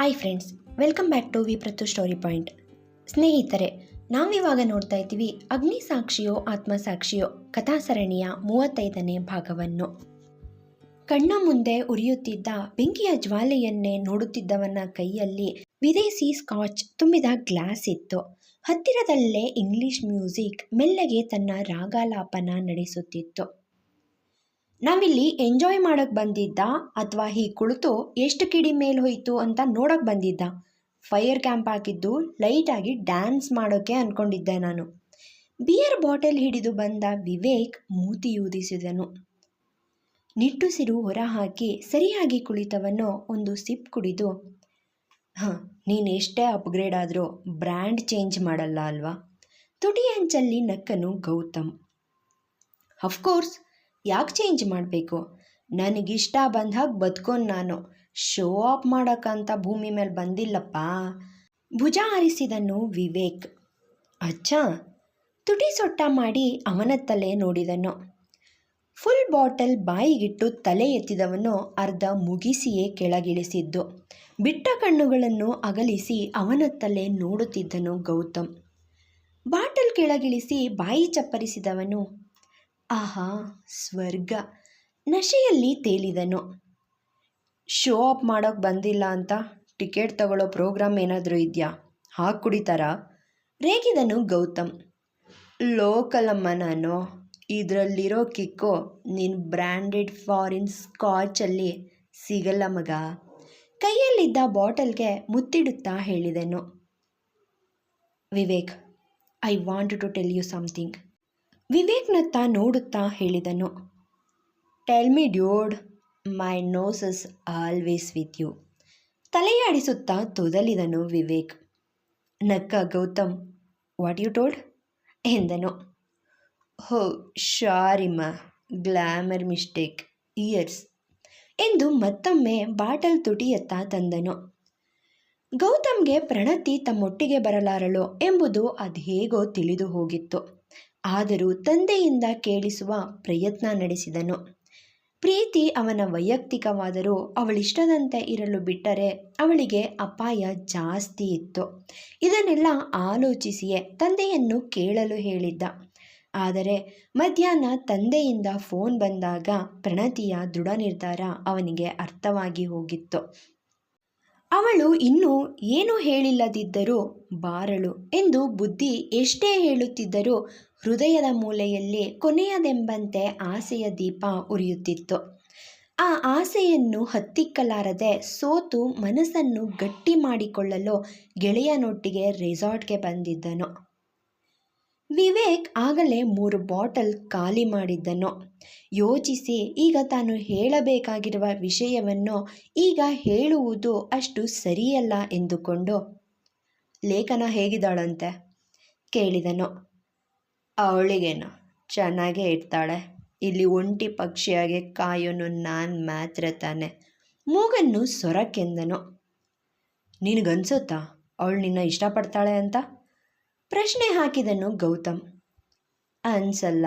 Hi friends welcome back to V ಪ್ರತು story point ಸ್ನೇಹಿತರೆ, ನಾವಿವಾಗ ನೋಡ್ತಾ ಇದ್ದೀವಿ ಅಗ್ನಿ ಸಾಕ್ಷಿಯೋ ಆತ್ಮಸಾಕ್ಷಿಯೋ ಕಥಾಸರಣಿಯ ಮೂವತ್ತೈದನೇ ಭಾಗವನ್ನು. ಕಣ್ಣ ಮುಂದೆ ಉರಿಯುತ್ತಿದ್ದ ಬೆಂಕಿಯ ಜ್ವಾಲೆಯನ್ನೇ ನೋಡುತ್ತಿದ್ದವನ ಕೈಯಲ್ಲಿ ವಿದೇಶಿ ಸ್ಕಾಚ್ ತುಂಬಿದ ಗ್ಲಾಸ್ ಇತ್ತು. ಹತ್ತಿರದಲ್ಲೇ ಇಂಗ್ಲಿಷ್ ಮ್ಯೂಸಿಕ್ ಮೆಲ್ಲಗೆ ತನ್ನ ರಾಗಾಲಾಪನ ನಡೆಸುತ್ತಿತ್ತು. ನಾವಿಲ್ಲಿ ಎಂಜಾಯ್ ಮಾಡೋಕೆ ಬಂದಿದ್ದ ಅಥವಾ ಹೀಗೆ ಕುಳಿತು ಎಷ್ಟು ಕಿಡಿ ಮೇಲೆ ಹೋಯಿತು ಅಂತ ನೋಡೋಕೆ ಬಂದಿದ್ದ. ಫೈರ್ ಕ್ಯಾಂಪ್ ಹಾಕಿದ್ದು ಲೈಟಾಗಿ ಡ್ಯಾನ್ಸ್ ಮಾಡೋಕೆ ಅನ್ಕೊಂಡಿದ್ದೆ ನಾನು. ಬಿಯರ್ ಬಾಟಲ್ ಹಿಡಿದು ಬಂದ ವಿವೇಕ್ ಮೂತಿಯೂದಿಸಿದನು ನಿಟ್ಟುಸಿರು ಹೊರಹಾಕಿ ಸರಿಯಾಗಿ ಕುಳಿತವನ್ನು ಒಂದು ಸಿಪ್ ಕುಡಿದು, ಹಾಂ, ನೀನು ಎಷ್ಟೇ ಅಪ್ಗ್ರೇಡ್ ಆದರೂ ಬ್ರ್ಯಾಂಡ್ ಚೇಂಜ್ ಮಾಡಲ್ಲ ಅಲ್ವಾ? ತುಟಿ ಅಂಚಲ್ಲಿ ನಕ್ಕನು ಗೌತಮ್. ಅಫ್ಕೋರ್ಸ್ ಯಾಕೆ ಚೇಂಜ್ ಮಾಡಬೇಕು? ನನಗಿಷ್ಟ ಬಂದ ಹಾಗೆ ಬದುಕೊಂಡು ನಾನು. ಶೋ ಆಫ್ ಮಾಡೋಕ್ಕಂತ ಭೂಮಿ ಮೇಲೆ ಬಂದಿಲ್ಲಪ್ಪ. ಭುಜ ಆರಿಸಿದನು ವಿವೇಕ್. ಅಚ್ಚಾ, ತುಟಿ ಸೊಟ್ಟ ಮಾಡಿ ಅವನತ್ತಲೇ ನೋಡಿದನು. ಫುಲ್ ಬಾಟಲ್ ಬಾಯಿಗಿಟ್ಟು ತಲೆ ಎತ್ತಿದವನು ಅರ್ಧ ಮುಗಿಸಿಯೇ ಕೆಳಗಿಳಿಸಿದ್ದು. ಬಿಟ್ಟ ಕಣ್ಣುಗಳನ್ನು ಅಗಲಿಸಿ ಅವನತ್ತಲೇ ನೋಡುತ್ತಿದ್ದನು ಗೌತಮ್. ಬಾಟಲ್ ಕೆಳಗಿಳಿಸಿ ಬಾಯಿ ಚಪ್ಪರಿಸಿದವನು ಆಹಾ, ಸ್ವರ್ಗ. ನಶೆಯಲ್ಲಿ ತೇಲಿದನು. ಶೋ ಆಫ್ ಮಾಡೋಕ್ಕೆ ಬಂದಿಲ್ಲ ಅಂತ ಟಿಕೆಟ್ ತಗೊಳ್ಳೋ ಪ್ರೋಗ್ರಾಮ್ ಏನಾದರೂ ಇದೆಯಾ? ಹಾಕಿ ಕುಡಿತಾರಾ? ರೇಗಿದನು ಗೌತಮ್. ಲೋಕಲಮ್ಮ ನಾನು ಇದರಲ್ಲಿರೋ ಕಿಕ್ಕು ನಿನ್ನ ಬ್ರ್ಯಾಂಡೆಡ್ ಫಾರಿನ್ ಸ್ಕಾಚಲ್ಲಿ ಸಿಗಲ್ಲ ಮಗ. ಕೈಯಲ್ಲಿದ್ದ ಬಾಟಲ್ಗೆ ಮುತ್ತಿಡುತ್ತಾ ಹೇಳಿದೆನು. Vivek, I want to tell you something. ವಿವೇಕ್ನತ್ತ ನೋಡುತ್ತಾ ಹೇಳಿದನು. Tell me dude my nose is always with you ತಲೆಯಾಡಿಸುತ್ತಾ ತೊದಲಿದನು ವಿವೇಕ್. ನಕ್ಕ ಗೌತಮ್ ವಾಟ್ ಯು ಟೋಲ್ಡ್ ಎಂದನು. ಹೋ ಶಾರಿಮ ಗ್ಲಾಮರ್ ಮಿಸ್ಟೇಕ್ ಇಯರ್ಸ್ ಎಂದು ಮತ್ತೊಮ್ಮೆ ಬಾಟಲ್ ತುಟಿಯತ್ತ ತಂದನು. ಗೌತಮ್ಗೆ ಪ್ರಣತಿ ತಮ್ಮೊಟ್ಟಿಗೆ ಬರಲಾರಳು ಎಂಬುದು ಅದೇಗೋ ತಿಳಿದು ಹೋಗಿತ್ತು. ಆದರೂ ತಂದೆಯಿಂದ ಕೇಳಿಸುವ ಪ್ರಯತ್ನ ನಡೆಸಿದನು. ಪ್ರೀತಿ ಅವನ ವೈಯಕ್ತಿಕವಾದರೂ ಅವಳಿಷ್ಟದಂತೆ ಇರಲು ಬಿಟ್ಟರೆ ಅವಳಿಗೆ ಅಪಾಯ ಜಾಸ್ತಿ ಇತ್ತು. ಇದನ್ನೆಲ್ಲ ಆಲೋಚಿಸಿಯೇ ತಂದೆಯನ್ನು ಕೇಳಲು ಹೇಳಿದ್ದ. ಆದರೆ ಮಧ್ಯಾಹ್ನ ತಂದೆಯಿಂದ ಫೋನ್ ಬಂದಾಗ ಪ್ರಣತಿಯ ದೃಢ ನಿರ್ಧಾರ ಅವನಿಗೆ ಅರ್ಥವಾಗಿ ಹೋಗಿತ್ತು. ಅವಳು ಇನ್ನೂ ಏನು ಹೇಳಿಲ್ಲದಿದ್ದರೂ ಬಾರಳು ಎಂದು ಬುದ್ಧಿ ಎಷ್ಟೇ ಹೇಳುತ್ತಿದ್ದರೂ ಹೃದಯದ ಮೂಲೆಯಲ್ಲಿ ಕೊನೆಯದೆಂಬಂತೆ ಆಸೆಯ ದೀಪ ಉರಿಯುತ್ತಿತ್ತು. ಆ ಆಸೆಯನ್ನು ಹತ್ತಿಕ್ಕಲಾರದೆ ಸೋತು ಮನಸ್ಸನ್ನು ಗಟ್ಟಿ ಮಾಡಿಕೊಳ್ಳಲು ಗೆಳೆಯನೊಟ್ಟಿಗೆ ರೆಸಾರ್ಟ್ಗೆ ಬಂದಿದ್ದನು. ವಿವೇಕ್ ಆಗಲೇ ಮೂರು ಬಾಟಲ್ ಖಾಲಿ ಮಾಡಿದ್ದನು. ಯೋಚಿಸಿ ಈಗ ತಾನು ಹೇಳಬೇಕಾಗಿರುವ ವಿಷಯವನ್ನು ಈಗ ಹೇಳುವುದು ಅಷ್ಟು ಸರಿಯಲ್ಲ ಎಂದುಕೊಂಡು, ಲೇಖನ ಹೇಗಿದ್ದಾಳಂತೆ? ಕೇಳಿದನು. ಅವಳಿಗೇನು? ಚೆನ್ನಾಗೇ ಇರ್ತಾಳೆ. ಇಲ್ಲಿ ಒಂಟಿ ಪಕ್ಷಿಯಾಗಿ ಕಾಯೋನು ನಾನು ಮಾತ್ರ ತಾನೆ. ಮೂಗನ್ನು ಸೊರಕೆಂದನು. ನಿನಗನ್ಸುತ್ತಾ ಅವಳು ನಿನ್ನ ಇಷ್ಟಪಡ್ತಾಳೆ ಅಂತ? ಪ್ರಶ್ನೆ ಹಾಕಿದನು ಗೌತಮ್. ಅನ್ಸಲ್ಲ.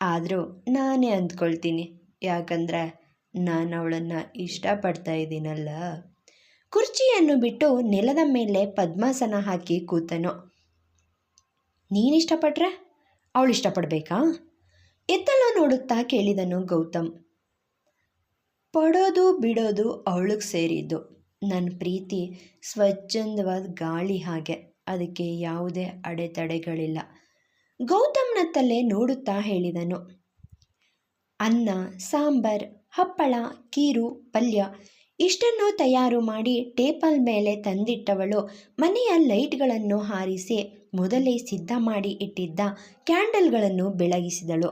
ಆದರೂ ನಾನೇ ಅಂದ್ಕೊಳ್ತೀನಿ. ಯಾಕಂದರೆ ನಾನು ಅವಳನ್ನು ಇಷ್ಟಪಡ್ತಾ ಇದ್ದೀನಲ್ಲ. ಕುರ್ಚಿಯನ್ನು ಬಿಟ್ಟು ನೆಲದ ಮೇಲೆ ಪದ್ಮಾಸನ ಹಾಕಿ ಕೂತನು. ನೀನಿಷ್ಟಪಟ್ರೆ ಅವಳು ಇಷ್ಟಪಡಬೇಕಾ? ಎತ್ತಲ್ಲ ನೋಡುತ್ತಾ ಕೇಳಿದನು ಗೌತಮ್. ಪಡೋದು ಬಿಡೋದು ಅವಳಿಗೆ ಸೇರಿದ್ದು. ನನ್ನ ಪ್ರೀತಿ ಸ್ವಚ್ಛಂದವಾದ ಗಾಳಿ ಹಾಗೆ. ಅದಕ್ಕೆ ಯಾವುದೇ ಅಡೆತಡೆಗಳಿಲ್ಲ. ಗೌತಮ್ನ ತಲೆ ನೋಡುತ್ತಾ ಹೇಳಿದನು. ಅನ್ನ, ಸಾಂಬಾರ್, ಹಪ್ಪಳ, ಕೀರು, ಪಲ್ಯ ಇಷ್ಟನ್ನು ತಯಾರು ಮಾಡಿ ಟೇಬಲ್ ಮೇಲೆ ತಂದಿಟ್ಟವಳು ಮನೆಯ ಲೈಟ್ಗಳನ್ನು ಹಾರಿಸಿ ಮೊದಲೇ ಸಿದ್ಧ ಮಾಡಿ ಇಟ್ಟಿದ್ದ ಕ್ಯಾಂಡಲ್ಗಳನ್ನು ಬೆಳಗಿಸಿದಳು.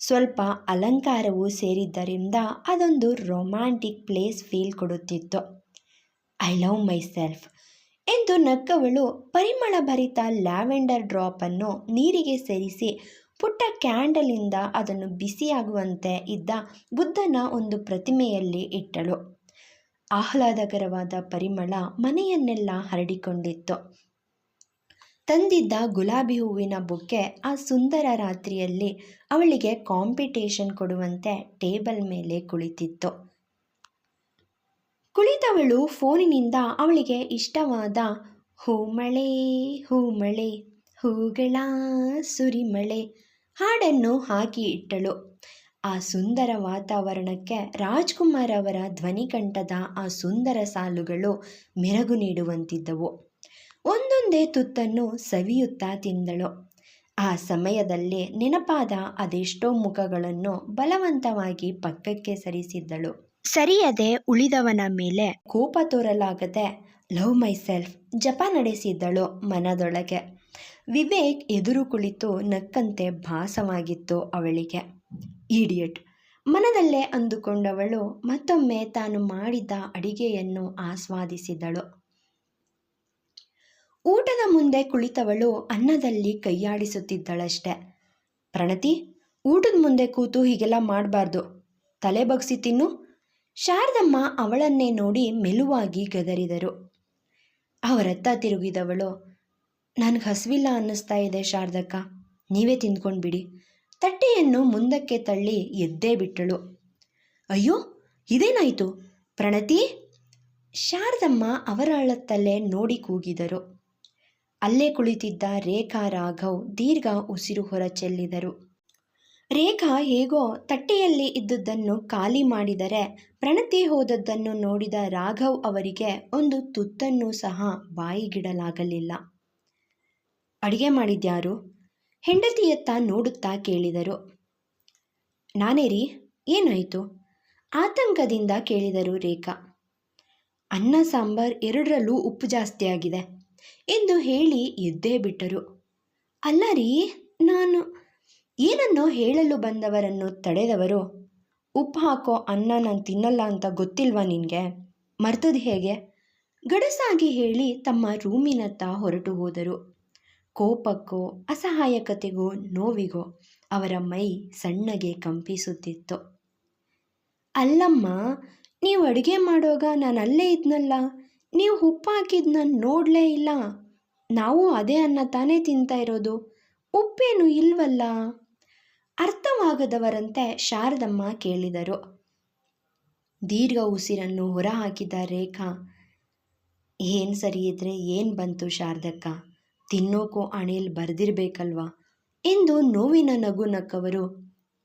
ಸ್ವಲ್ಪ ಅಲಂಕಾರವು ಸೇರಿದ್ದರಿಂದ ಅದೊಂದು ರೊಮ್ಯಾಂಟಿಕ್ ಪ್ಲೇಸ್ ಫೀಲ್ ಕೊಡುತ್ತಿತ್ತು. ಐ ಲವ್ ಮೈ ಸೆಲ್ಫ್ ಎಂದು ನಕ್ಕವಳು ಪರಿಮಳ ಭರಿತ ಲ್ಯಾವೆಂಡರ್ ಡ್ರಾಪನ್ನು ನೀರಿಗೆ ಸೇರಿಸಿ ಪುಟ್ಟ ಕ್ಯಾಂಡಲಿಂದ ಅದನ್ನು ಬಿಸಿಯಾಗುವಂತೆ ಇದ್ದ ಬುದ್ಧನ ಒಂದು ಪ್ರತಿಮೆಯಲ್ಲಿ ಇಟ್ಟಳು. ಆಹ್ಲಾದಕರವಾದ ಪರಿಮಳ ಮನೆಯನ್ನೆಲ್ಲ ಹರಡಿಕೊಂಡಿತ್ತು. ತಂದಿದ್ದ ಗುಲಾಬಿ ಹೂವಿನ ಬೊಕ್ಕೆ ಆ ಸುಂದರ ರಾತ್ರಿಯಲ್ಲಿ ಅವಳಿಗೆ ಕಾಂಪಿಟೇಷನ್ ಕೊಡುವಂತೆ ಟೇಬಲ್ ಮೇಲೆ ಕುಳಿತಿತ್ತು. ಕುಳಿತವಳು ಫೋನಿನಿಂದ ಅವಳಿಗೆ ಇಷ್ಟವಾದ, ಹೂಮಳೆ ಹೂಮಳೆ, ಹೂಗಳ ಸುರಿಮಳೆ ಹಾಡನ್ನು ಹಾಕಿ ಇಟ್ಟಳು. ಆ ಸುಂದರ ವಾತಾವರಣಕ್ಕೆ ರಾಜ್ಕುಮಾರ್ ಅವರ ಧ್ವನಿಕಂಠದ ಆ ಸುಂದರ ಸಾಲುಗಳು ಮೆರಗು ನೀಡುವಂತಿದ್ದವು. ಒಂದೊಂದೇ ತುತ್ತನ್ನು ಸವಿಯುತ್ತಾ ತಿಂದಳು. ಆ ಸಮಯದಲ್ಲಿ ನೆನಪಾದ ಅದೆಷ್ಟೋ ಮುಖಗಳನ್ನು ಬಲವಂತವಾಗಿ ಪಕ್ಕಕ್ಕೆ ಸರಿಸಿದ್ದಳು. ಸರಿಯದೆ ಉಳಿದವನ ಮೇಲೆ ಕೋಪ ತೋರಲಾಗದೆ ಲವ್ ಮೈ ಸೆಲ್ಫ್ ಜಪ ನಡೆಸಿದ್ದಳು ಮನದೊಳಗೆ. ವಿವೇಕ್ ಎದುರು ಕುಳಿತು ನಕ್ಕಂತೆ ಭಾಸವಾಗಿತ್ತು ಅವಳಿಗೆ. ಈಡಿಯಟ್ ಮನದಲ್ಲೇ ಅಂದುಕೊಂಡವಳು ಮತ್ತೊಮ್ಮೆ ತಾನು ಮಾಡಿದ ಅಡಿಗೆಯನ್ನು ಆಸ್ವಾದಿಸಿದಳು. ಊಟದ ಮುಂದೆ ಕುಳಿತವಳು ಅನ್ನದಲ್ಲಿ ಕೈಯಾಡಿಸುತ್ತಿದ್ದಳಷ್ಟೆ. ಪ್ರಣತಿ, ಊಟದ ಮುಂದೆ ಕೂತು ಹೀಗೆಲ್ಲ ಮಾಡಬಾರ್ದು. ತಲೆ ಬಗ್ಸಿ ತಿನ್ನು. ಶಾರದಮ್ಮ ಅವಳನ್ನೇ ನೋಡಿ ಮೆಲುವಾಗಿ ಗದರಿದರು. ಅವರತ್ತ ತಿರುಗಿದವಳು, ನನಗೆ ಹಸಿವಿಲ್ಲ ಅನ್ನಿಸ್ತಾ ಇದೆ ಶಾರದಕ್ಕ. ನೀವೇ ತಿಂದ್ಕೊಂಡು ಬಿಡಿ ತಟ್ಟೆಯನ್ನು ಮುಂದಕ್ಕೆ ತಳ್ಳಿ ಎದ್ದೇ ಬಿಟ್ಟಳು. ಅಯ್ಯೋ, ಇದೇನಾಯಿತು? ಪ್ರಣತಿ? ಶಾರದಮ್ಮ ಅವರಳತ್ತಲೇ ನೋಡಿ ಕೂಗಿದರು. ಅಲ್ಲೇ ಕುಳಿತಿದ್ದ ರೇಖಾ ರಾಘವ್ ದೀರ್ಘ ಉಸಿರು ಹೊರಚೆಲ್ಲಿದರು. ರೇಖಾ ಹೇಗೋ ತಟ್ಟೆಯಲ್ಲಿ ಇದ್ದುದನ್ನು ಖಾಲಿ ಮಾಡಿದರೆ ಪ್ರಣತಿ ಹೋದದ್ದನ್ನು ನೋಡಿದ ರಾಘವ್ ಅವರಿಗೆ ಒಂದು ತುತ್ತನ್ನು ಸಹ ಬಾಯಿಗಿಡಲಾಗಲಿಲ್ಲ. ಅಡಿಗೆ ಮಾಡಿದ್ಯಾರು? ಹೆಂಡತಿಯತ್ತ ನೋಡುತ್ತಾ ಕೇಳಿದರು. ನಾನೇ ರೀ ಏನಾಯಿತು? ಆತಂಕದಿಂದ ಕೇಳಿದರು ರೇಖಾ. ಅನ್ನ ಸಾಂಬಾರ್ ಎರಡರಲ್ಲೂ ಉಪ್ಪು ಜಾಸ್ತಿ ಆಗಿದೆ ಎಂದು ಹೇಳಿ ಎದ್ದೇ ಬಿಟ್ಟರು. ಅಲ್ಲ ರೀ ನಾನು ಏನನ್ನೋ ಹೇಳಲು ಬಂದವರನ್ನು ತಡೆದವರು. ಉಪ್ಪು ಹಾಕೋ ಅನ್ನ ನಾನು ತಿನ್ನಲ್ಲ ಅಂತ ಗೊತ್ತಿಲ್ವಾ ನಿನಗೆ? ಮರ್ತದು ಹೇಗೆ? ಗಡಸಾಗಿ ಹೇಳಿ ತಮ್ಮ ರೂಮಿನತ್ತ ಹೊರಟು ಹೋದರು. ಕೋಪಕ್ಕೋ ಅಸಹಾಯಕತೆಗೋ ನೋವಿಗೋ ಅವರ ಮೈ ಸಣ್ಣಗೆ ಕಂಪಿಸುತ್ತಿತ್ತು. ಅಲ್ಲಮ್ಮ, ನೀವು ಅಡುಗೆ ಮಾಡೋಗ ನಾನು ಅಲ್ಲೇ ಇದ್ನಲ್ಲ? ನೀವು ಉಪ್ಪು ಹಾಕಿದ್ನ ನೋಡಲೇ ಇಲ್ಲ. ನಾವು ಅದೇ ಅನ್ನ ತಾನೇ ತಿಂತಾ ಇರೋದು. ಉಪ್ಪೇನು ಇಲ್ವಲ್ಲ? ಅರ್ಥವಾಗದವರಂತೆ ಶಾರದಮ್ಮ ಕೇಳಿದರು. ದೀರ್ಘ ಉಸಿರನ್ನು ಹೊರಹಾಕಿದ ರೇಖಾ, ಏನು ಸರಿ ಇದ್ರೆ ಏನು ಬಂತು ಶಾರದಕ್ಕ? ತಿನ್ನೋಕೋ ಅಣೆಯಲ್ಲಿ ಬರೆದಿರ್ಬೇಕಲ್ವಾ? ಎಂದು ನೋವಿನ ನಗು ನಕ್ಕವರು,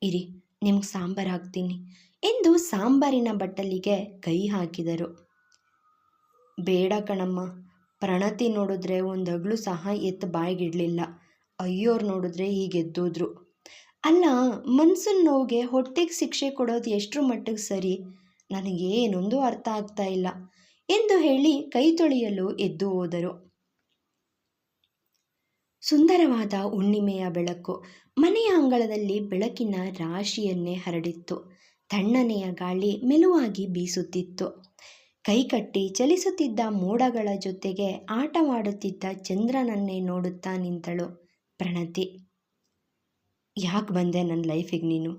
ಇರಿ, ನಿಮ್ಗೆ ಸಾಂಬಾರು ಹಾಕ್ತೀನಿ ಎಂದು ಸಾಂಬಾರಿನ ಬಟ್ಟಲಿಗೆ ಕೈ ಹಾಕಿದರು. ಬೇಡ ಕಣಮ್ಮ. ಪ್ರಣತಿ ನೋಡಿದ್ರೆ ಒಂದು ಅಗ್ಳು ಸಹ ಎತ್ತು ಬಾಯಿಗಿಡಲಿಲ್ಲ. ಅಯ್ಯೋರು ನೋಡಿದ್ರೆ ಹೀಗೆ ಎದ್ದೋದ್ರು. ಅಲ್ಲ, ಮನ್ಸಿನ ನೋವಿಗೆ ಹೊಟ್ಟೆಗೆ ಶಿಕ್ಷೆ ಕೊಡೋದು ಎಷ್ಟರ ಮಟ್ಟಿಗೆ ಸರಿ? ನನಗೇನೊಂದು ಅರ್ಥ ಆಗ್ತಾ ಇಲ್ಲ ಎಂದು ಹೇಳಿ ಕೈ ತೊಳೆಯಲು ಎದ್ದು ಹೋದರು. ಸುಂದರವಾದ ಹುಣ್ಣಿಮೆಯ ಬೆಳಕು. ಮನೆಯ ಅಂಗಳದಲ್ಲಿ ಬೆಳಕಿನ ರಾಶಿಯನ್ನೇ ಹರಡಿತ್ತು. ತಣ್ಣನೆಯ ಗಾಳಿ ಮೆಲುವಾಗಿ ಬೀಸುತ್ತಿತ್ತು. ಕೈಕಟ್ಟಿ ಚಲಿಸುತ್ತಿದ್ದ ಮೋಡಗಳ ಜೊತೆಗೆ ಆಟವಾಡುತ್ತಿದ್ದ ಚಂದ್ರನನ್ನೇ ನೋಡುತ್ತಾ ನಿಂತಳು ಪ್ರಣತಿ. ಯಾಕೆ ಬಂದೆ ನನ್ನ ಲೈಫಿಗೆ ನೀನು?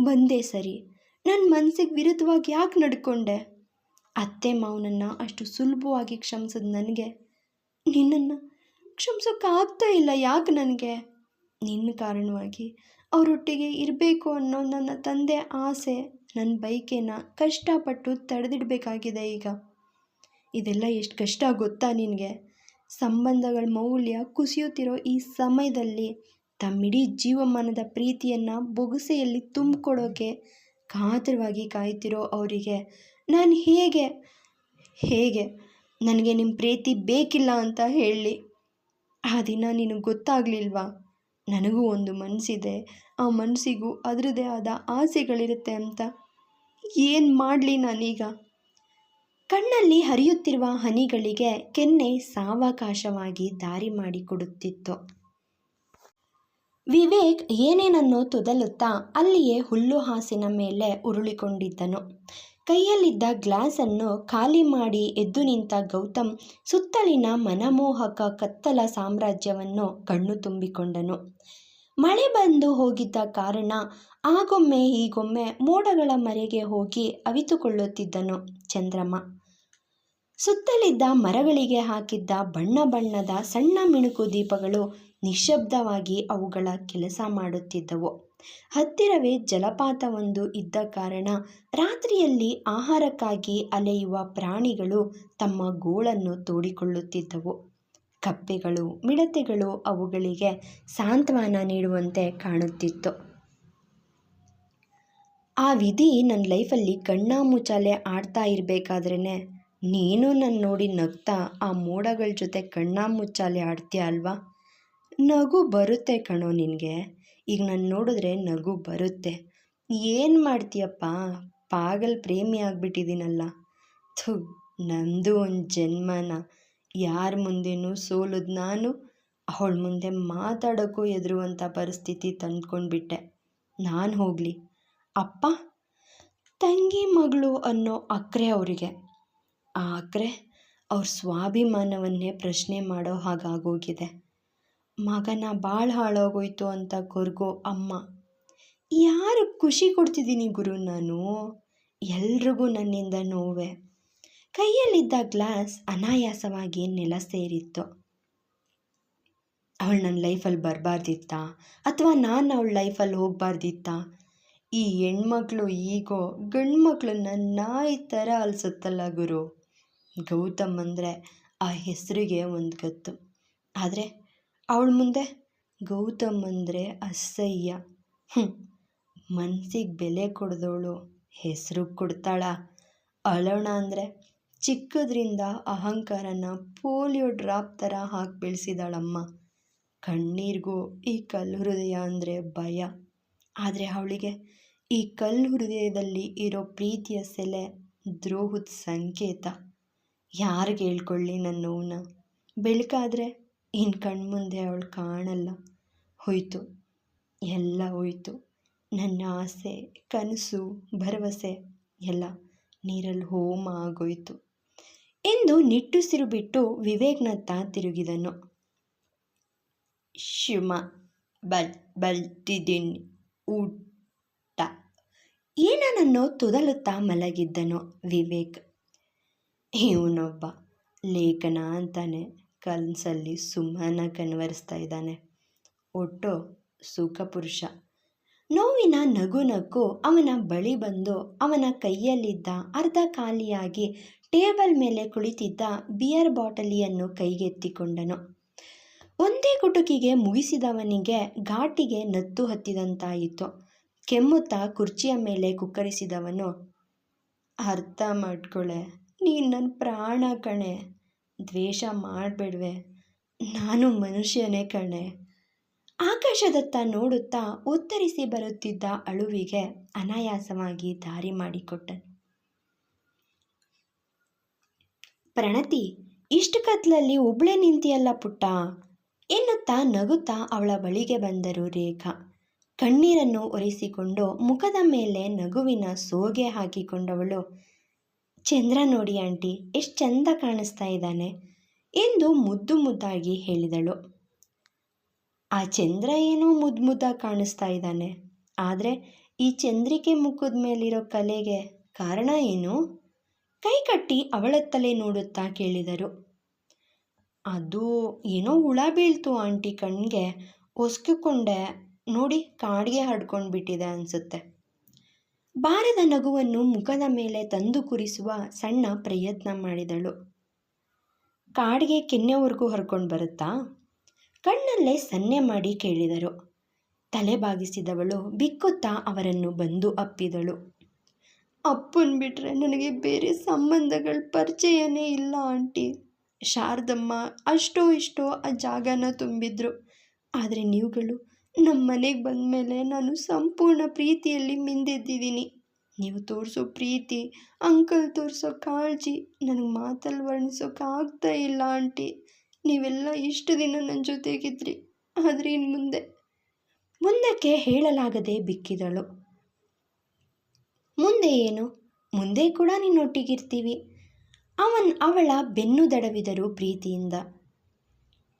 ಬಂದೆ ಸರಿ. ನನ್ನ ಮನಸ್ಸಿಗೆ ವಿರುದ್ಧವಾಗಿ ಯಾಕೆ ನಡ್ಕೊಂಡೆ? ಅತ್ತೆ ಮಾವನನ್ನು ಅಷ್ಟು ಸುಲಭವಾಗಿ ಕ್ಷಮಿಸಿದ ನನಗೆ. ನಿನ್ನನ್ನು ಕ್ಷಮಿಸೋಕ್ಕಾಗ್ತಾ ಇಲ್ಲ ಯಾಕೆ ನನಗೆ? ನಿನ್ನ ಕಾರಣವಾಗಿ ಅವರೊಟ್ಟಿಗೆ ಇರಬೇಕು ಅನ್ನೋ ನನ್ನ ತಂದೆ ಆಸೆ. ನನ್ನ ಬೈಕೇನ ಕಷ್ಟಪಟ್ಟು ತಡೆದಿಡಬೇಕಾಗಿದೆ ಈಗ. ಇದೆಲ್ಲ ಎಷ್ಟು ಕಷ್ಟ ಗೊತ್ತಾ ನಿನಗೆ? ಸಂಬಂಧಗಳ ಮೌಲ್ಯ ಕುಸಿಯುತ್ತಿರೋ ಈ ಸಮಯದಲ್ಲಿ ತಮ್ಮಿಡೀ ಜೀವಮಾನದ ಪ್ರೀತಿಯನ್ನು ಬೊಗಸೆಯಲ್ಲಿ ತುಂಬಿಕೊಡೋಕೆ ಕಾತರವಾಗಿ ಕಾಯ್ತಿರೋ ಅವರಿಗೆ ನಾನು ಹೇಗೆ ಹೇಗೆ ನನಗೆ ನಿಮ್ಮ ಪ್ರೀತಿ ಬೇಕಿಲ್ಲ ಅಂತ ಹೇಳಿ. ಆ ದಿನ ನಿನಗೆ ಗೊತ್ತಾಗಲಿಲ್ವಾ? ನನಗೂ ಒಂದು ಮನಸ್ಸಿದೆ ಆ ಮನಸ್ಸಿಗೂ ಅದರದೇ ಆದ ಆಸೆಗಳಿರುತ್ತೆ ಅಂತ. ಏನು ಮಾಡಲಿ ನಾನೀಗ? ಕಣ್ಣಲ್ಲಿ ಹರಿಯುತ್ತಿರುವ ಹನಿಗಳಿಗೆ ಕೆನ್ನೆ ಸಾವಕಾಶವಾಗಿ ದಾರಿ ಮಾಡಿಕೊಡುತ್ತಿತ್ತು. ವಿವೇಕ್ ಏನೇನನ್ನು ತೊದಲುತ್ತಾ ಅಲ್ಲಿಯೇ ಹುಲ್ಲು ಹಾಸಿನ ಮೇಲೆ ಉರುಳಿಕೊಂಡಿದ್ದನು. ಕೈಯಲ್ಲಿದ್ದ ಗ್ಲಾಸನ್ನು ಖಾಲಿ ಮಾಡಿ ಎದ್ದು ನಿಂತ ಗೌತಮ್ ಸುತ್ತಲಿನ ಮನಮೋಹಕ ಕತ್ತಲ ಸಾಮ್ರಾಜ್ಯವನ್ನು ಕಣ್ಣು ತುಂಬಿಕೊಂಡನು. ಮಳೆ ಬಂದು ಹೋಗಿದ್ದ ಕಾರಣ ಆಗೊಮ್ಮೆ ಹೀಗೊಮ್ಮೆ ಮೋಡಗಳ ಮರೆಗೆ ಹೋಗಿ ಅವಿತುಕೊಳ್ಳುತ್ತಿದ್ದನು ಚಂದ್ರಮ್ಮ ಸುತ್ತಲಿದ್ದ ಮರಗಳಿಗೆ ಹಾಕಿದ್ದ ಬಣ್ಣ ಬಣ್ಣದ ಸಣ್ಣ ಮಿಣುಕು ದೀಪಗಳು ನಿಶಬ್ದವಾಗಿ ಅವುಗಳ ಕೆಲಸ ಮಾಡುತ್ತಿದ್ದವು. ಹತ್ತಿರವೇ ಜಲಪಾತವೊಂದು ಇದ್ದ ಕಾರಣ ರಾತ್ರಿಯಲ್ಲಿ ಆಹಾರಕ್ಕಾಗಿ ಅಲೆಯುವ ಪ್ರಾಣಿಗಳು ತಮ್ಮ ಗೋಳನ್ನು ತೋಡಿಕೊಳ್ಳುತ್ತಿದ್ದವು. ಕಪ್ಪೆಗಳು, ಮಿಡತೆಗಳು ಅವುಗಳಿಗೆ ಸಾಂತ್ವನ ನೀಡುವಂತೆ ಕಾಣುತ್ತಿತ್ತು. ಆ ವಿಧಿ ನನ್ನ ಲೈಫಲ್ಲಿ ಕಣ್ಣಾಮುಚ್ಚಾಲೆ ಆಡ್ತಾ ಇರಬೇಕಾದ್ರೇ ನೀನು ನನ್ನ ನೋಡಿ ನಗ್ತಾ ಆ ಮೋಡಗಳ ಜೊತೆ ಕಣ್ಣಾಮುಚ್ಚಾಲೆ ಆಡ್ತೀಯ ಅಲ್ವಾ? ನಗು ಬರುತ್ತೆ ಕಣೋ ನಿನಗೆ. ಈಗ ನಾನು ನೋಡಿದ್ರೆ ನಗು ಬರುತ್ತೆ. ಏನು ಮಾಡ್ತೀಯಪ್ಪ? ಪಾಗಲ್ ಪ್ರೇಮಿ ಆಗಿಬಿಟ್ಟಿದ್ದೀನಲ್ಲ. ಥು, ನಂದು ಒಂದು ಜನ್ಮನ. ಯಾರ ಮುಂದೆನೂ ಸೋಲೋದು ನಾನು, ಅವಳ ಮುಂದೆ ಮಾತಾಡೋಕ್ಕೂ ಹೆದರುವಂಥ ಪರಿಸ್ಥಿತಿ ತಂದ್ಕೊಂಡ್ಬಿಟ್ಟೆ. ನಾನು ಹೋಗಲಿ. ಅಪ್ಪ, ತಂಗಿ ಮಗಳು ಅನ್ನೋ ಅಕ್ರೆ ಅವರಿಗೆ. ಆ ಅಕ್ರೆ ಅವ್ರ ಸ್ವಾಭಿಮಾನವನ್ನೇ ಪ್ರಶ್ನೆ ಮಾಡೋ ಹಾಗಾಗೋಗಿದೆ. ಮಗನ ಭಾಳ ಹಾಳಾಗೋಯ್ತು ಅಂತ ಕೊರ್ಗೋ ಅಮ್ಮ. ಯಾರು ಖುಷಿ ಕೊಡ್ತಿದ್ದೀನಿ ಗುರು ನಾನು? ಎಲ್ರಿಗೂ ನನ್ನಿಂದ ನೋವೆ. ಕೈಯಲ್ಲಿದ್ದ ಗ್ಲಾಸ್ ಅನಾಯಾಸವಾಗಿ ನೆಲ ಸೇರಿತ್ತು. ಅವಳು ನನ್ನ ಲೈಫಲ್ಲಿ ಬರಬಾರ್ದಿತ್ತಾ? ಅಥವಾ ನಾನು ಅವಳ ಲೈಫಲ್ಲಿ ಹೋಗಬಾರ್ದಿತ್ತಾ? ಈ ಹೆಣ್ಮಕ್ಳು ಈಗೋ ಗಂಡು ಮಕ್ಕಳನ್ನ ನಾಯಿ ಥರ ಅಲ್ಸುತ್ತಲ್ಲ ಗುರು. ಗೌತಮ್ ಅಂದರೆ ಆ ಹೆಸರಿಗೆ ಒಂದು ಗತ್ತು. ಆದರೆ ಅವಳ ಮುಂದೆ ಗೌತಮ್ ಅಂದರೆ ಅಸಹ್ಯ. ಹ್ಞೂ ಮನಸ್ಸಿಗೆ ಬೆಲೆ ಕೊಡ್ದವಳು ಹೆಸರು ಕೊಡ್ತಾಳ. ಅಳೋಣ ಅಂದರೆ ಚಿಕ್ಕದ್ರಿಂದ ಅಹಂಕಾರನ ಪೋಲಿಯೋ ಡ್ರಾಪ್ ಥರ ಹಾಕಿ ಬೆಳೆಸಿದಾಳಮ್ಮ. ಕಣ್ಣೀರಿಗೂ ಈ ಕಲ್ಲು ಹೃದಯ ಅಂದರೆ ಭಯ. ಆದರೆ ಅವಳಿಗೆ ಈ ಕಲ್ಲು ಹೃದಯದಲ್ಲಿ ಇರೋ ಪ್ರೀತಿಯ ಸೆಲೆ, ದ್ರೋಹದ ಸಂಕೇತ. ಯಾರಿಗೆ ಹೇಳ್ಕೊಳ್ಳಿ ನನ್ನ ನೋವನ್ನ ಬೆಳಕಾದರೆ ಇನ್ನು ಕಣ್ಮುಂದೆ ಅವಳು ಕಾಣಲ್ಲ. ಹೋಯಿತು. ಎಲ್ಲ ಹೋಯಿತು. ನನ್ನ ಆಸೆ, ಕನಸು, ಭರವಸೆ, ಎಲ್ಲ ನೀರಲ್ಲಿ ಹೋಮ ಆಗೋಯ್ತು. ಎಂದು ನಿಟ್ಟುಸಿರು ಬಿಟ್ಟು ವಿವೇಕ್ನತ್ತ ತಿರುಗಿದನು. ಶಿವ ಬಲ್, ಬಲ್ತಿದ್ದೀನಿ, ಊಟ. ಏನನನ್ನು ತುದಲುತ್ತಾ ಮಲಗಿದ್ದನು ವಿವೇಕ್. ಇವನೊಬ್ಬ ಲೇಖನ ಅಂತಾನೆ ಕನಸಲ್ಲಿ ಸುಮ್ಮನ ಕನ್ವರಿಸ್ತಾ ಇದ್ದಾನೆ. ಒಟ್ಟು ಸುಖಪುರುಷ ನೋವಿನ ನಗು ನಗು ಅವನ ಬಳಿ ಬಂದು ಅವನ ಕೈಯಲ್ಲಿದ್ದ ಅರ್ಧ ಖಾಲಿಯಾಗಿ ಟೇಬಲ್ ಮೇಲೆ ಕುಳಿತಿದ್ದ ಬಿಯರ್ ಬಾಟಲಿಯನ್ನು ಕೈಗೆತ್ತಿಕೊಂಡನು. ಒಂದೇ ಕುಟುಕಿಗೆ ಮುಗಿಸಿದವನಿಗೆ ಘಾಟಿಗೆ ನತ್ತು ಹತ್ತಿದಂತಾಯಿತು. ಕೆಮ್ಮುತ್ತಾ ಕುರ್ಚಿಯ ಮೇಲೆ ಕುಕ್ಕರಿಸಿದವನು, ಅರ್ಥ ಮಾಡ್ಕೊಳೆ, ನೀನು ನನ್ನ ಪ್ರಾಣ ಕಣೆ, ದ್ವೇಷ ಮಾಡಬೇಡ್ವೆ, ನಾನು ಮನುಷ್ಯನೇ ಕಣೆ. ಆಕಾಶದತ್ತ ನೋಡುತ್ತಾ ಉತ್ತರಿಸಿ ಬರುತ್ತಿದ್ದ ಅಳುವಿಗೆ ಅನಾಯಾಸವಾಗಿ ದಾರಿ ಮಾಡಿಕೊಟ್ಟನು. ಪ್ರಣತಿ, ಇಷ್ಟು ಕತ್ಲಲ್ಲಿ ಒಬ್ಳೆ ನಿಂತಿಯಲ್ಲ ಪುಟ್ಟ? ಎನ್ನುತ್ತಾ ನಗುತ್ತಾ ಅವಳ ಬಳಿಗೆ ಬಂದರು ರೇಖಾ. ಕಣ್ಣೀರನ್ನು ಒರೆಸಿಕೊಂಡು ಮುಖದ ಮೇಲೆ ನಗುವಿನ ಸೋಗೆ ಹಾಕಿಕೊಂಡವಳು. ಚಂದ್ರ ನೋಡಿ ಆಂಟಿ, ಎಷ್ಟು ಚಂದ ಕಾಣಿಸ್ತಾ ಇದ್ದಾನೆ ಎಂದು ಮುದ್ದು ಮುದ್ದಾಗಿ ಹೇಳಿದಳು. ಆ ಚಂದ್ರ ಏನೋ ಮುದ್ದು ಮುದ್ದಾಗಿ ಕಾಣಿಸ್ತಾ ಇದ್ದಾನೆ. ಆದರೆ ಈ ಚಂದ್ರಿಕೆ ಮುಖದ ಮೇಲಿರೋ ಕಲೆಗೆ ಕಾರಣ ಏನು? ಕೈ ಕಟ್ಟಿ ಅವಳತ್ತಲೇ ನೋಡುತ್ತಾ ಕೇಳಿದರು. ಅದು ಏನೋ ಹುಳ ಬೀಳ್ತು ಆಂಟಿ ಕಣ್ಣಿಗೆ ಒಸ್ಕಿಕೊಂಡೆ. ನೋಡಿ ಕಾಡಿಗೆ ಹಡ್ಕೊಂಡು ಬಿಟ್ಟಿದೆ ಅನಿಸುತ್ತೆ. ಬಾರದ ನಗುವನ್ನು ಮುಖದ ಮೇಲೆ ತಂದು ಕುರಿಸುವ ಸಣ್ಣ ಪ್ರಯತ್ನ ಮಾಡಿದಳು. ಕಾಡಿಗೆ ಕೆನ್ನೆವರೆಗೂ ಹರ್ಕೊಂಡು ಬರುತ್ತಾ? ಕಣ್ಣಲ್ಲೇ ಸನ್ನೆ ಮಾಡಿ ಕೇಳಿದರು. ತಲೆ ಬಾಗಿಸಿದವಳು ಬಿಕ್ಕುತ್ತಾ ಅವರನ್ನು ಬಂದು ಅಪ್ಪಿದಳು. ಅಪ್ಪನ್ ಬಿಟ್ಟರೆ ನನಗೆ ಬೇರೆ ಸಂಬಂಧಗಳ ಪರಿಚಯನೇ ಇಲ್ಲ, ಆಂಟಿ. ಶಾರದಮ್ಮ ಅಷ್ಟೋ ಇಷ್ಟೋ ಆ ಜಾಗನ ತುಂಬಿದ್ರು. ಆದರೆ ನೀವುಗಳು ನಮ್ಮ ಮನೆಗೆ ಬಂದ ಮೇಲೆ ನಾನು ಸಂಪೂರ್ಣ ಪ್ರೀತಿಯಲ್ಲಿ ಮಿಂದೆದ್ದಿದ್ದೀನಿ ನೀವು ತೋರಿಸೋ ಪ್ರೀತಿ, ಅಂಕಲ್ ತೋರಿಸೋ ಕಾಳಜಿ ನನಗೆ ಮಾತಲ್ಲಿ ವರ್ಣಿಸೋಕ್ಕಾಗ್ತಾ ಇಲ್ಲ, ಆಂಟಿ. ನೀವೆಲ್ಲ ಇಷ್ಟು ದಿನ ನನ್ನ ಜೊತೆಗಿದ್ರಿ, ಆದರೆ ಇನ್ನು ಮುಂದೆ. ಮುಂದಕ್ಕೆ ಹೇಳಲಾಗದೆ ಬಿಕ್ಕಿದಳು. ಮುಂದೆ ಏನು? ಮುಂದೆ ಕೂಡ ನಿನ್ನೊಟ್ಟಿಗಿರ್ತೀವಿ. ಅವನ್ ಅವಳ ಬೆನ್ನು ದಡವಿದರು ಪ್ರೀತಿಯಿಂದ.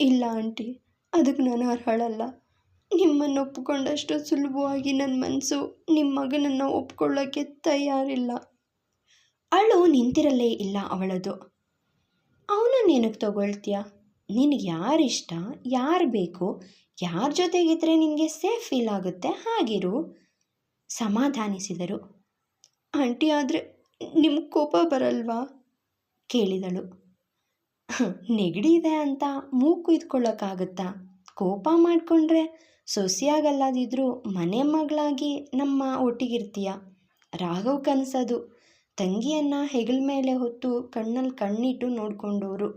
ಇಲ್ಲ ಆಂಟಿ, ಅದಕ್ಕೆ ನಾನು ಅರ್ಹಳಲ್ಲ. ನಿಮ್ಮನ್ನು ಒಪ್ಪಿಕೊಂಡಷ್ಟು ಸುಲಭವಾಗಿ ನನ್ನ ಮನಸ್ಸು ನಿಮ್ಮ ಮಗನನ್ನು ಒಪ್ಕೊಳ್ಳೋಕ್ಕೆ ತಯಾರಿಲ್ಲ. ಅಳು ನಿಂತಿರಲೇ ಇಲ್ಲ ಅವಳದು. ಅವನು ನಿನಗೆ ತಗೊಳ್ತೀಯ? ನಿನಗೆ ಯಾರಿಷ್ಟ ಯಾರು ಬೇಕು? ಯಾರ ಜೊತೆಗಿದ್ರೆ ನಿನಗೆ ಸೇಫ್ ಫೀಲ್ ಆಗುತ್ತೆ? ಹಾಗಿರು. ಸಮಾಧಾನಿಸಿದರು. ಆಂಟಿ, ಆದರೆ ನಿಮ್ಗೆ ಕೋಪ ಬರಲ್ವಾ? ಕೇಳಿದಳು. ನೆಗಡಿ ಇದೆ ಅಂತ ಮೂಗು ಇದ್ಕೊಳ್ಳೋಕ್ಕಾಗುತ್ತಾ? ಕೋಪ ಮಾಡಿಕೊಂಡ್ರೆ ಸೊಸೆಯಾಗಲ್ಲದಿದ್ರೂ ಮನೆ ಮಗಳಾಗಿ ನಮ್ಮ ಒಟ್ಟಿಗಿರ್ತೀಯ? ರಾಘವ್ ಕನಸದು. ತಂಗಿಯನ್ನು ಹೆಗಲ ಮೇಲೆ ಹೊತ್ತು ಕಣ್ಣಲ್ಲಿ ಕಣ್ಣಿಟ್ಟು ನೋಡಿಕೊಂಡವರು.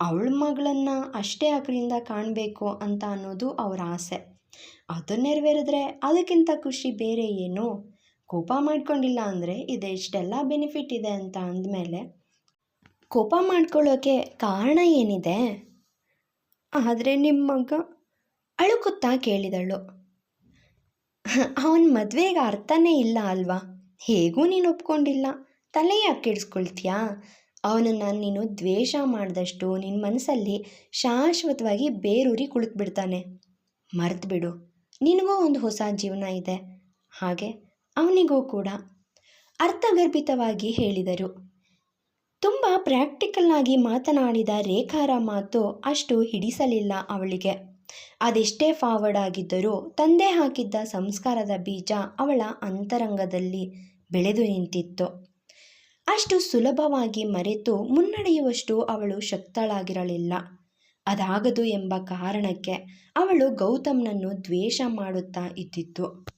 ಅವಳ ಮಗಳನ್ನು ಅಷ್ಟೇ ಅಕ್ಕರಿಂದ ಕಾಣಬೇಕು ಅಂತ ಅನ್ನೋದು ಅವರ ಆಸೆ. ಅದು ನೆರವೇರಿದ್ರೆ ಅದಕ್ಕಿಂತ ಖುಷಿ ಬೇರೆ ಏನು? ಕೋಪ ಮಾಡ್ಕೊಂಡಿಲ್ಲ ಅಂದರೆ ಇದೆಷ್ಟೆಲ್ಲ ಬೆನಿಫಿಟ್ ಇದೆ ಅಂತ ಅಂದಮೇಲೆ ಕೋಪ ಮಾಡ್ಕೊಳ್ಳೋಕೆ ಕಾರಣ ಏನಿದೆ? ಆದರೆ ನಿಮ್ಮ ಮಗ ಅಳುಕುತ್ತಾ ಕೇಳಿದಳು. ಅವನ ಮದುವೆಗೆ ಅರ್ಥನೇ ಇಲ್ಲ ಅಲ್ವಾ? ಹೇಗೂ ನೀನು ಒಪ್ಕೊಂಡಿಲ್ಲ? ತಲೆ ಯಾಕೆ ಕೆಡಿಸ್ಕೊಳ್ತೀಯಾ? ಅವನನ್ನು ನೀನು ದ್ವೇಷ ಮಾಡಿದಷ್ಟು ನಿನ್ನ ಮನಸ್ಸಲ್ಲಿ ಶಾಶ್ವತವಾಗಿ ಬೇರೂರಿ ಕುಳಿತುಬಿಡ್ತಾನೆ. ಮರೆತು ಬಿಡು ನಿನಗೂ ಒಂದು ಹೊಸ ಜೀವನ ಇದೆ. ಹಾಗೆ ಅವನಿಗೂ ಕೂಡ ಅರ್ಥಗರ್ಭಿತವಾಗಿ ಹೇಳಿದರು. ತುಂಬ ಪ್ರಾಕ್ಟಿಕಲ್ ಆಗಿ ಮಾತನಾಡಿದ ರೇಖಾರ ಮಾತು ಅಷ್ಟು ಹಿಡಿಸಲಿಲ್ಲ ಅವಳಿಗೆ. ಅದೆಷ್ಟೇ ಫಾರ್ವರ್ಡ್ ಆಗಿದ್ದರೂ ತಂದೆ ಹಾಕಿದ್ದ ಸಂಸ್ಕಾರದ ಬೀಜ ಅವಳ ಅಂತರಂಗದಲ್ಲಿ ಬೆಳೆದು ನಿಂತಿತ್ತು. ಅಷ್ಟು ಸುಲಭವಾಗಿ ಮರೆತು ಮುನ್ನಡೆಯುವಷ್ಟು ಅವಳು ಶಕ್ತಳಾಗಿರಲಿಲ್ಲ. ಅದಾಗದು ಎಂಬ ಕಾರಣಕ್ಕೆ ಅವಳು ಗೌತಮ್ನನ್ನು ದ್ವೇಷ ಮಾಡುತ್ತಾ ಇದ್ದಿತ್ತು.